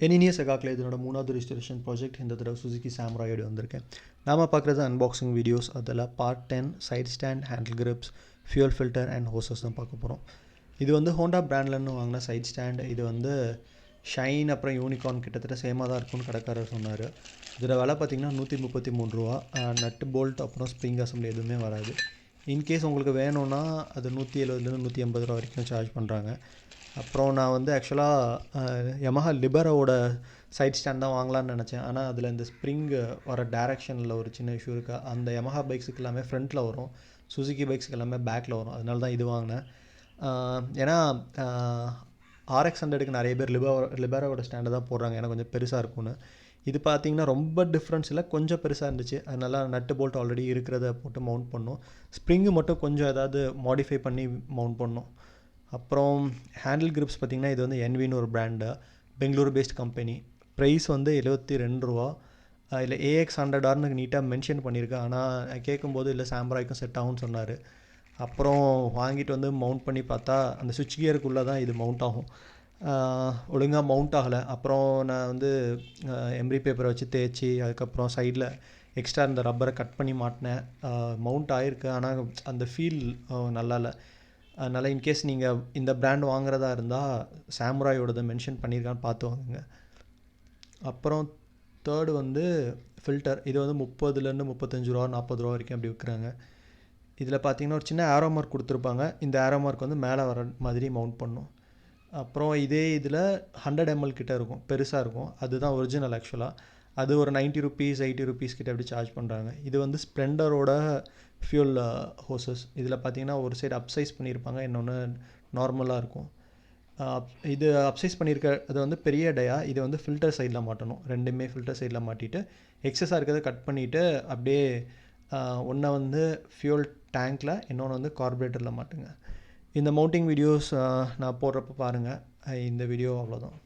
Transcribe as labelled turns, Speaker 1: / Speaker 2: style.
Speaker 1: எனினிய சகாக்கில் இதனோட மூணாவது registration project இந்த தடவை சுசுகி சாம்ராய்டு வந்திருக்கேன் நாம் பார்க்குறது அன்பாக்சிங் வீடியோஸ் அதில் part ten side stand handle grips fuel filter and hoses தான் பார்க்க போகிறோம் இது வந்து ஹோண்டா பிராண்ட்லன்னு வாங்கின சைட் ஸ்டாண்ட் இது வந்து ஷைன் அப்புறம் யூனிகார்ன் கிட்டத்தட்ட சேமாக தான் இருக்கும்னு கடைக்காரர் சொன்னார் இதில் விலை பார்த்திங்கன்னா நூற்றி முப்பத்தி மூணு ரூபா நட்டு போல்ட் அப்புறம் ஸ்ப்ரிங் அசம்பிளி எதுவுமே வராது இன்கேஸ் உங்களுக்கு வேணும்னா அது நூற்றி எழுபதுலேருந்து நூற்றி எண்பது ரூபா வரைக்கும் சார்ஜ் பண்ணுறாங்க அப்புறம் நான் வந்து ஆக்சுவலாக யமஹா லிபரோட சைட் ஸ்டாண்ட் தான் வாங்கலாம்னு நினச்சேன். ஆனால் அதில் இந்த ஸ்ப்ரிங்கு வர டேரெக்ஷனில் ஒரு சின்ன இஷ்யூ இருக்கா. அந்த யமஹா பைக்ஸுக்கு எல்லாமே ஃப்ரண்ட்டில் வரும். சுசுகி பைக்ஸுக்கு எல்லாமே பேக்கில் வரும். அதனால தான் இது வாங்கினேன். ஏன்னா ஆர்எக்ஸ் ஹண்ட்ரடுக்கு நிறைய பேர் லிபரோ லிபரோட ஸ்டாண்டை தான் போடுறாங்க. ஏன்னா கொஞ்சம் பெருசாக இருக்கும்னு. இது பார்த்தீங்கன்னா ரொம்ப டிஃப்ரென்ஸ் இல்லை. கொஞ்சம் பெருசாக இருந்துச்சு. அதனால நட்டு போல்ட் ஆல்ரெடி இருக்கிறத போட்டு மவுண்ட் பண்ணோம். ஸ்ப்ரிங்கு மட்டும் கொஞ்சம் ஏதாவது மாடிஃபை பண்ணி மவுண்ட் பண்ணோம். அப்புறம் ஹேண்டில் கிரிப்ஸ் பார்த்திங்கன்னா இது வந்து என்வின்னு ஒரு brand Bangalore based company price வந்து எழுபத்தி ரெண்டு ரூபா. இல்லை ஏஎக்ஸ் ஹண்ட்ரடார்னு நீட்டாக மென்ஷன் பண்ணியிருக்கேன் ஆனால் கேட்கும்போது இல்லை சாம்ராய்க்கும் செட் ஆகும்னு சொன்னார். அப்புறம் வாங்கிட்டு வந்து மவுண்ட் பண்ணி பார்த்தா அந்த சுவிட்ச் கியருக்குள்ளே தான் இது மவுண்ட் ஆகும். ஒழுங்காக மவுண்ட் ஆகலை. அப்புறம் நான் வந்து எம்ரி பேப்பரை வச்சு தேய்ச்சி அதுக்கப்புறம் சைடில் எக்ஸ்ட்ரா இந்த ரப்பரை கட் பண்ணி மாட்டினேன். மவுண்ட் ஆகிருக்கு ஆனால் அந்த ஃபீல் நல்லா இல்லை அதனால் இன்கேஸ் நீங்கள் இந்த பிராண்ட் வாங்குறதா இருந்தால் சாம்ராயோடதை மென்ஷன் பண்ணியிருக்கான்னு பார்த்து வாங்குங்க. அப்புறம் தேர்டு வந்து ஃபில்டர் இது வந்து முப்பதுலேருந்து முப்பத்தஞ்சு ரூபா நாற்பது ரூபா வரைக்கும் அப்படி விற்கிறாங்க இதில் பார்த்தீங்கன்னா ஒரு சின்ன ஆரோ மார்க் கொடுத்துருப்பாங்க. இந்த ஆரோ மார்க் வந்து மேலே வர மாதிரி மவுண்ட் பண்ணும். அப்புறம் இதே இதில் ஹண்ட்ரட் எம்எல் கிட்டே இருக்கும். பெருசாக இருக்கும். அதுதான் ஒரிஜினல் ஆக்சுவலாக அது ஒரு நைன்ட்டி ருபீஸ் எயிட்டி ருபீஸ் கிட்ட அப்படி சார்ஜ் பண்ணுறாங்க இது வந்து ஸ்ப்ளெண்டரோட ஃபியூல் ஹோசஸ் uh, இதில் பார்த்தீங்கன்னா ஒரு சைடு அப்சைஸ் பண்ணியிருப்பாங்க இன்னொன்று நார்மலாக இருக்கும். Uh, இது அப்சைஸ் பண்ணியிருக்க அது வந்து பெரிய டயா இது வந்து ஃபில்டர் சைடில் மாட்டணும். ரெண்டுமே ஃபில்டர் சைடில் மாட்டிட்டு எக்ஸஸாக இருக்கிறத கட் பண்ணிவிட்டு அப்படியே uh, ஒன்றை வந்து ஃபியூல் டேங்க்கில் இன்னொன்று வந்து கார்பரேட்டரில் மாட்டுங்க. இந்த மவுண்டிங் வீடியோஸ் நான் போடுறப்ப பாருங்கள் இந்த வீடியோ அவ்வளோதான்